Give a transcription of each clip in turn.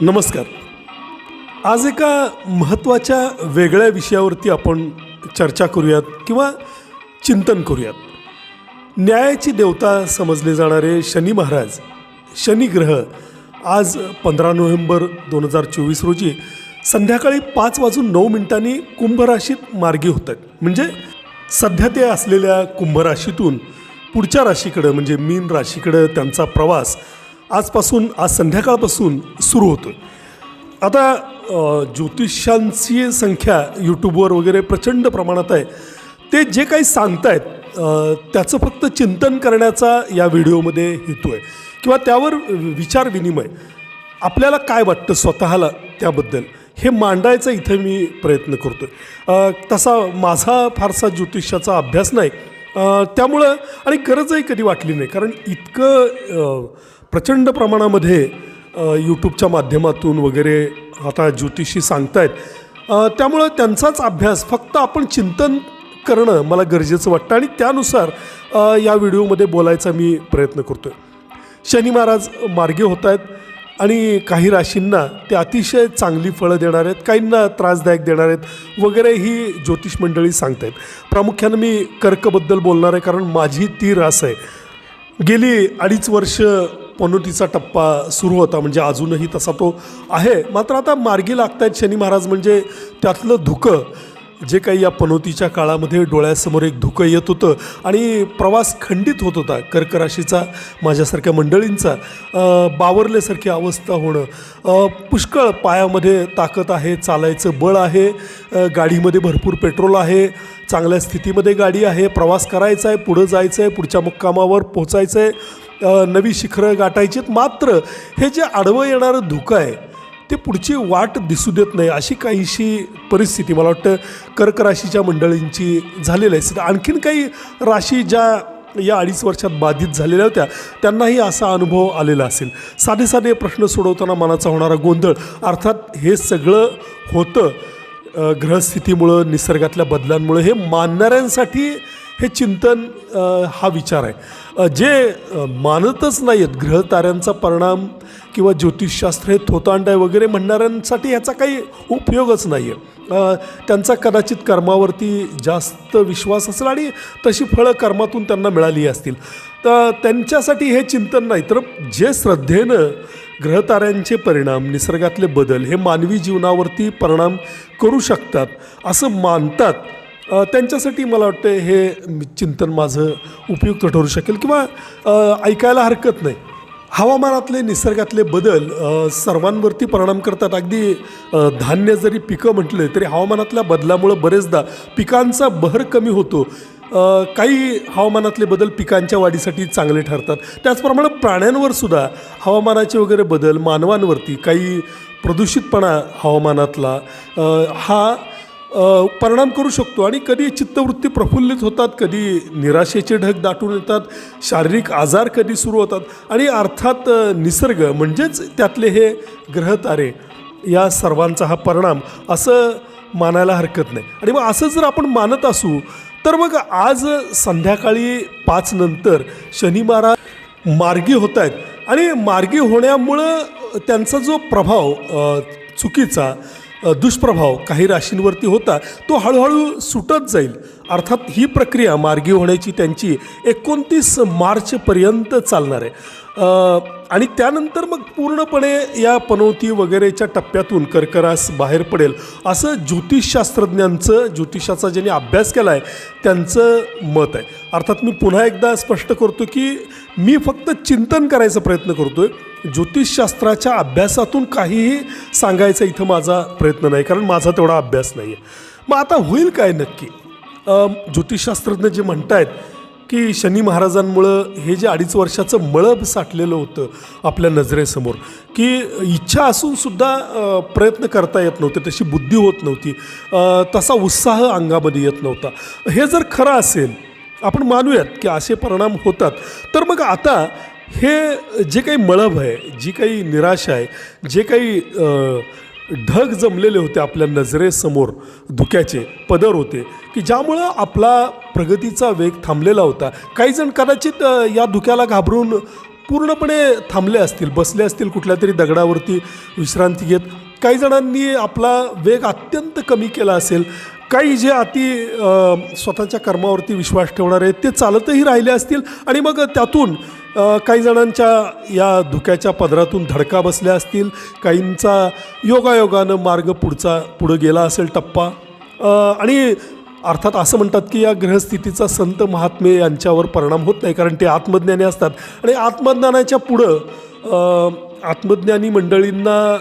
नमस्कार. आज एका महत्त्वाच्या वेगळ्या विषयावरती आपण चर्चा करूयात किंवा चिंतन करूयात. न्यायाची देवता समजले जाणारे शनी महाराज शनिग्रह आज पंधरा नोव्हेंबर दोन हजार चोवीस रोजी संध्याकाळी पाच वाजून नऊ मिनिटांनी कुंभराशीत मार्गी होतात. म्हणजे सध्या ते असलेल्या कुंभराशीतून पुढच्या राशीकडं म्हणजे मीन राशीकडं त्यांचा प्रवास आजपासून आज संध्याकाळपासून सुरू होतो आता ज्योतिषांची संख्या यूट्यूबवर वगैरे प्रचंड प्रमाणात आहे. ते जे काही सांगतायत आहेत त्याचं फक्त चिंतन करण्याचा या व्हिडिओमध्ये हेतू आहे. किंवा त्यावर विचार विनिमय. आपल्याला काय वाटतं स्वतःला त्याबद्दल? हे मांडायचा इथं मी प्रयत्न करतो आहे तसा माझा फारसा ज्योतिषाचा अभ्यास नाही. त्यामुळं आणि गरजही कधी वाटली नाही. कारण इतकं प्रचंड प्रमाणामध्ये यूट्यूबच्या माध्यमातून वगैरे आता ज्योतिषी सांगतायत. त्यामुळं त्यांचाच अभ्यास फक्त आपण चिंतन करणं मला गरजेचं वाटतं. आणि त्यानुसार या व्हिडिओमध्ये बोलायचा मी प्रयत्न करतो आहे शनी महाराज मार्गे होत आहेत आणि काही राशींना ते अतिशय चांगली फळं देणार आहेत काहींना त्रासदायक देणार आहेत वगैरे ही ज्योतिष मंडळी सांगत आहेत प्रामुख्यानं मी कर्कबद्दल बोलणार आहे कारण माझी ती रास आहे. गेली अडीच वर्ष पनोतीचा टप्पा सुरू होता म्हणजे अजूनही तसा तो आहे. मात्र आता मार्गी लागत आहेत शनी महाराज म्हणजे त्यातलं धुकं. जे काही या पनोतीच्या काळामध्ये डोळ्यासमोर एक धुकं येत होतं आणि प्रवास खंडित होत होता कर्कराशीचा माझ्यासारख्या मंडळींचा बावरल्यासारखी अवस्था होणं पुष्कळ पायामध्ये ताकद आहे चालायचं बळ आहे गाडीमध्ये भरपूर पेट्रोल आहे चांगल्या स्थितीमध्ये गाडी आहे प्रवास करायचा आहे पुढं जायचं आहे पुढच्या मुक्कामावर पोचायचं आहे नवी शिखरं गाठायची आहेत. मात्र हे जे आडवं येणारं धुकं आहे ते पुढची वाट दिसू देत नाही अशी काहीशी परिस्थिती मला वाटतं कर्क राशीच्या मंडळींची झालेली आहे. आणखीन काही राशी ज्या या अडीच वर्षात बाधित झालेल्या होत्या त्यांनाही असा अनुभव आलेला असेल. साधे साधे प्रश्न सोडवताना मनाचा होणारा गोंधळ अर्थात हे सगळं होतं ग्रहस्थितीमुळं निसर्गातल्या बदलांमुळं हे मानणाऱ्यांसाठी हे चिंतन हा विचार आहे. जे मानतच नाही आहेत ग्रहताऱ्यांचा परिणाम किंवा ज्योतिषशास्त्र हे थोतांड आहे वगैरे म्हणणाऱ्यांसाठी ह्याचा काही उपयोगच नाही आहे त्यांचा कदाचित कर्मावरती जास्त विश्वास असेल आणि तशी फळं कर्मातून त्यांना मिळाली असतील. तर त्यांच्यासाठी हे चिंतन नाही तर जे श्रद्धेनं ग्रहताऱ्यांचे परिणाम निसर्गातले बदल हे मानवी जीवनावरती परिणाम करू शकतात असं मानतात. त्यांच्यासाठी मला वाटतं हे चिंतन माझं उपयुक्त ठरू शकेल किंवा ऐकायला हरकत नाही. हवामानातले निसर्गातले बदल सर्वांवरती परिणाम करतात. अगदी धान्य जरी पिकं म्हटले तरी हवामानातल्या बदलामुळं बरेचदा पिकांचा बहर कमी होतो. काही हवामानातले बदल पिकांच्या वाढीसाठी चांगले ठरतात. त्याचप्रमाणे प्राण्यांवर सुद्धा हवामानाचे वगैरे बदल मानवांवरती काही प्रदूषितपणा हवामानातला हा परिणाम करू शकतो. आणि कधी चित्तवृत्ती प्रफुल्लित होतात कधी निराशेचे ढग दाटून येतात शारीरिक आजार कधी सुरू होतात. आणि अर्थात निसर्ग म्हणजेच त्यातले हे ग्रहतारे या सर्वांचा हा परिणाम असं मानायला हरकत नाही. आणि मग असं जर आपण मानत असू तर मग आज संध्याकाळी पाच नंतर शनी महाराज मार्गी होत आहेत. आणि मार्गी होण्यामुळं त्यांचा जो प्रभाव चुकीचा दुष्प्रभाव काही राशींवरती होता तो हळूहळू सुटत जाईल. अर्थात ही प्रक्रिया मार्गी होण्याची त्यांची एकोणतीस मार्चपर्यंत चालणार आहे. आणि त्यानंतर मग पूर्णपणे या पनौती वगैरेच्या टप्प्यातून कर्करास बाहेर पडेल असं ज्योतिषशास्त्रज्ञांचं ज्योतिषाचा ज्यांनी अभ्यास केला आहे त्यांचं मत आहे. अर्थात मी पुन्हा एकदा स्पष्ट करतो की मी फक्त चिंतन करायचा प्रयत्न करतो आहे ज्योतिषशास्त्राच्या अभ्यासातून काहीही सांगायचा इथं माझा प्रयत्न नाही कारण माझा तेवढा अभ्यास नाही आहे मग आता होईल काय नक्की? ज्योतिषशास्त्रज्ञ जे म्हणत आहेत की शनी महाराजांमुळं हे जे अडीच वर्षाचं मळब साठलेलं होतं आपल्या नजरेसमोर की इच्छा असूनसुद्धा प्रयत्न करता येत नव्हते तशी बुद्धी होत नव्हती तसा उत्साह अंगामध्ये येत नव्हता. हे जर खरं असेल आपण मानूयात की असे परिणाम होतात. तर मग आता हे जे काही मळब आहे जी काही निराशा आहे जे काही ढग जमलेले होते आपल्या नजरेसमोर धुक्याचे पदर होते की ज्यामुळं आपला प्रगतीचा वेग थांबलेला होता. काही जण कदाचित या धुक्याला घाबरून पूर्णपणे थांबले असतील बसले असतील कुठल्या तरी दगडावरती विश्रांती घेत. काही जणांनी आपला वेग अत्यंत कमी केला असेल. काही जे अति स्वतःच्या कर्मावरती विश्वास ठेवणारे आहेत ते चालतही राहिले असतील आणि मग त्यातून काही जणांच्या या धुक्याच्या पदरातून धडका बसल्या असतील. काहींचा योगायोगानं मार्ग पुढचा पुढं गेला असेल टप्पा. आणि अर्थात असं म्हणतात की या ग्रहस्थितीचा संत महात्मे यांच्यावर परिणाम होत नाही कारण ते आत्मज्ञानी असतात. आणि आत्मज्ञानाच्या पुढं आत्मज्ञानी मंडळींना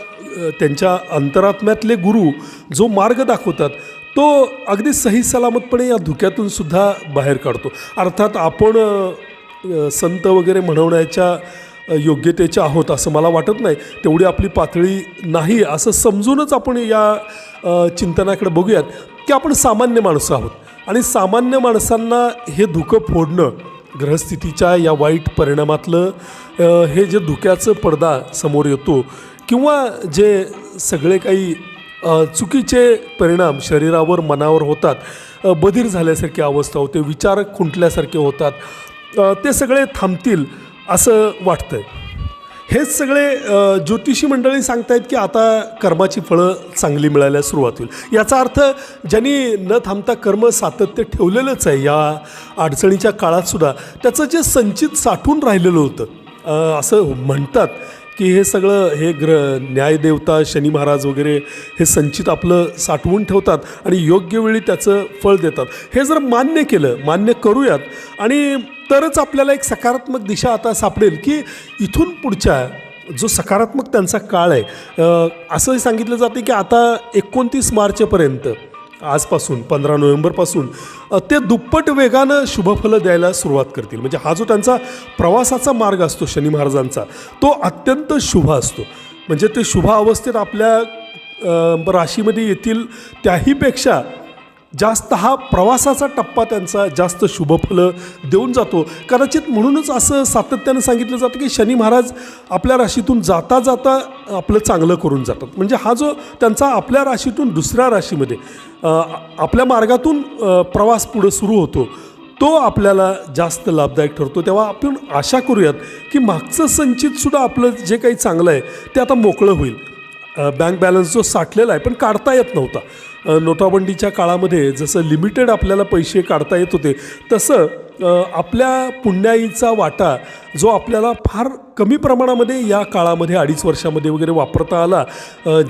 त्यांच्या अंतरात्म्यातले गुरु जो मार्ग दाखवतात तो अगदी सही सलामतपणे या धुक्यातून सुद्धा बाहेर काढतो. अर्थात आपण संत वगैरे म्हणवण्याच्या योग्यतेच्या आहोत असं मला वाटत नाही. तेवढी आपली पातळी नाही असं समजूनच आपण या चिंतनाकडे बघूयात की आपण सामान्य माणसं आहोत. आणि सामान्य माणसांना हे धुकं फोडणं ग्रहस्थितीच्या या वाईट परिणामातलं हे जे धुक्याचं पडदा समोर येतो किंवा जे सगळे काही चुकीचे परिणाम शरीरावर मनावर होतात बधीर झाल्यासारखी अवस्था होते विचार खुंटल्यासारखे होतात ते सगळे थांबतील असं वाटतं आहे हेच सगळे ज्योतिषी मंडळी सांगतायत की आता कर्माची फळं चांगली मिळायला सुरुवात होईल. याचा अर्थ ज्यांनी न थांबता कर्म सातत्य ठेवलेलंच आहे या अडचणीच्या काळातसुद्धा त्याचं जे संचित साठून राहिलेलं होतं असं म्हणतात. की हे सगळं हे ग्रह न्यायदेवता शनी महाराज वगैरे हे संचित आपलं साठवून ठेवतात आणि योग्य वेळी त्याचं फळ देतात. हे जर मान्य केलं मान्य करूयात आणि तरच आपल्याला एक सकारात्मक दिशा आता सापडेल की इथून पुढच्या जो सकारात्मक त्यांचा काळ आहे असंही सांगितलं जाते की आता एकोणतीस मार्चपर्यंत आजपासून पंधरा नोव्हेंबरपासून ते दुप्पट वेगानं शुभफलं द्यायला सुरुवात करतील. म्हणजे हा जो त्यांचा प्रवासाचा मार्ग असतो शनी महाराजांचा तो अत्यंत शुभ असतो. म्हणजे ते शुभ अवस्थेत आपल्या राशीमध्ये येतील त्याहीपेक्षा जास्त हा प्रवासाचा टप्पा त्यांचा जास्त शुभफलं देऊन जातो. कदाचित म्हणूनच असं सातत्यानं सांगितलं जातं की शनी महाराज आपल्या राशीतून जाता जाता आपलं चांगलं करून जातात. म्हणजे हा जो त्यांचा आपल्या राशीतून दुसऱ्या राशीमध्ये आपल्या मार्गातून प्रवास पुढं सुरू होतो तो आपल्याला जास्त लाभदायक ठरतो. तेव्हा आपण आशा करूयात की मागचं संचितसुद्धा आपलं जे काही चांगलं आहे ते आता मोकळं होईल. बँक बॅलन्स जो साठलेला आहे पण काढता येत नव्हता. नोटाबंदीच्या काळामध्ये जसं लिमिटेड आपल्याला पैसे काढता येत होते तसं आपल्या पुण्याईचा वाटा जो आपल्याला फार कमी प्रमाणामध्ये या काळामध्ये अडीच वर्षामध्ये वगैरे वापरता आला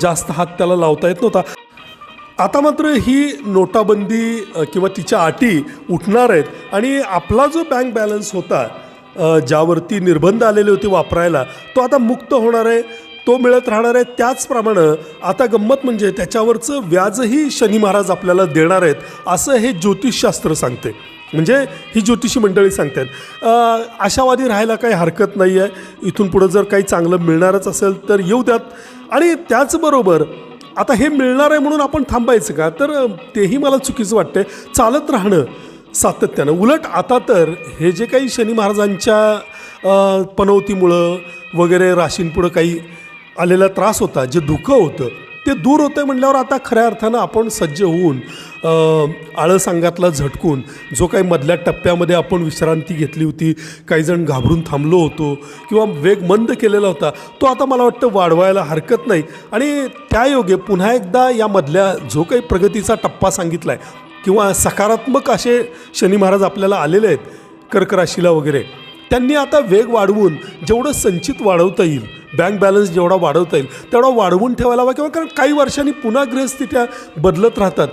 जास्त हात त्याला लावता येत नव्हता. आता मात्र ही नोटाबंदी किंवा तिच्या अटी उठणार आहेत आणि आपला जो बँक बॅलन्स होता ज्यावरती निर्बंध आलेले होते वापरायला तो आता मुक्त होणार आहे. तो मिळत राहणार आहे त्याचप्रमाणे आता गंमत म्हणजे त्याच्यावरचं व्याजही शनी महाराज आपल्याला देणार आहेत असं हे ज्योतिषशास्त्र सांगते. म्हणजे ही ज्योतिषी मंडळी सांगतात आशावादी राहायला काही हरकत नाही आहे इथून पुढं जर काही चांगलं मिळणारच असेल तर येऊ द्यात. आणि त्याचबरोबर आता हे मिळणार आहे म्हणून आपण थांबायचं का? तर तेही मला चुकीचं वाटतंय. चालत राहणं सातत्यानं. उलट आता तर हे जे काही शनी महाराजांच्या पनवतीमुळं वगैरे राशींपुढं काही आलेला त्रास होता जे दुःखं होतं ते दूर होतं म्हणल्यावर आता खऱ्या अर्थानं आपण सज्ज होऊन आळसांगातला झटकून जो काही मधल्या टप्प्यामध्ये आपण विश्रांती घेतली होती काही जण घाबरून थांबलो होतो किंवा वेग मंद केलेला होता तो आता मला वाटतं वाढवायला हरकत नाही. आणि त्यायोगे पुन्हा एकदा या मधल्या जो काही प्रगतीचा टप्पा सांगितला आहे किंवा सकारात्मक असे शनी महाराज आपल्याला आलेले आहेत कर्कराशीला वगैरे त्यांनी आता वेग वाढवून जेवढं संचित वाढवता येईल बँक बॅलन्स जेवढा वाढवता येईल तेवढा वाढवून ठेवायला हवा किंवा कारण काही वर्षांनी पुन्हा ग्रहस्थित्या बदलत राहतात.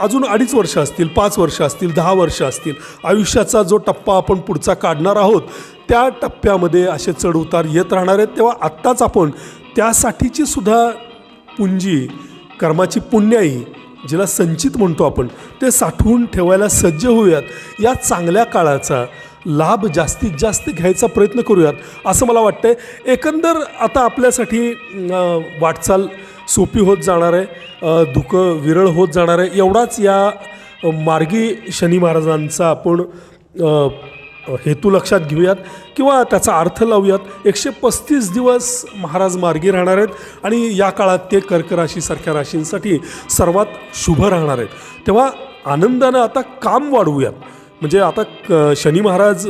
अजून अडीच वर्ष असतील पाच वर्ष असतील दहा वर्ष असतील आयुष्याचा जो टप्पा आपण पुढचा काढणार आहोत त्या टप्प्यामध्ये असे चढउतार येत राहणार आहेत. तेव्हा आत्ताच आपण त्यासाठीची सुद्धा पुंजी कर्माची पुण्याई जिला संचित म्हणतो आपण ते साठवून ठेवायला सज्ज होऊयात. या चांगल्या काळाचा लाभ जास्तीत जास्त घ्यायचा प्रयत्न करूयात. असं मला वाटतंय. एकंदर आता आपल्यासाठी वाटचाल सोपी होत जाणार आहे. धुकं विरळ होत जाणार आहे. एवढाच या मार्गी शनी महाराजांचा आपण हेतू लक्षात घेऊयात किंवा त्याचा अर्थ लावूयात. एकशे पस्तीस दिवस महाराज मार्गी राहणार आहेत आणि या काळात ते कर्क राशीसारख्या राशींसाठी सर्वात शुभ राहणार आहेत. तेव्हा आनंदानं आता काम वाढवूयात. म्हणजे आता क शनी महाराज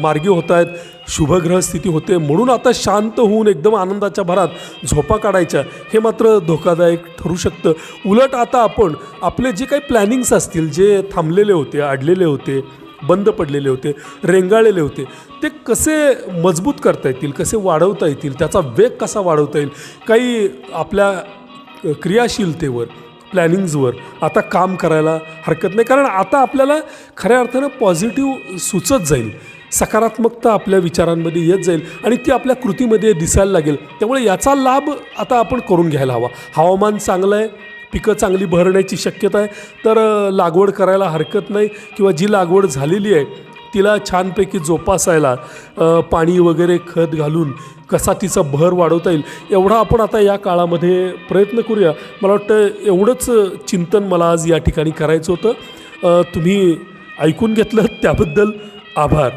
मार्गी होत आहेत शुभग्रह स्थिती होते म्हणून आता शांत होऊन एकदम आनंदाच्या भरात झोपा काढायच्या हे मात्र धोकादायक ठरू शकतं. उलट आता आपण आपले जे काही प्लॅनिंग्स असतील जे थांबलेले होते अडलेले होते बंद पडलेले होते रेंगाळलेले होते ते कसे मजबूत करता येतील कसे वाढवता येतील त्याचा वेग कसा वाढवता येईल काही आपल्या क्रियाशीलतेवर प्लॅनिंग्जवर आता काम करायला हरकत नाही. कारण आता आपल्याला खऱ्या अर्थानं पॉझिटिव्ह सुचत जाईल. सकारात्मकता आपल्या विचारांमध्ये येत जाईल आणि ती आपल्या कृतीमध्ये दिसायला लागेल. त्यामुळे याचा लाभ आता आपण करून घ्यायला हवा. हवामान चांगलं आहे. पिकं चांगली भरण्याची शक्यता आहे. तर लागवड करायला हरकत नाही किंवा जी लागवड झालेली आहे तिला छानपैकी जोपासायला पाणी वगैरे खत घालून कसा तिचा भर वाढवता येईल एवढा आपण आता या काळामध्ये प्रयत्न करूया. मला वाटतं एवढंच चिंतन मला आज या ठिकाणी करायचं होतं. तुम्ही ऐकून घेतलं त्याबद्दल आभार.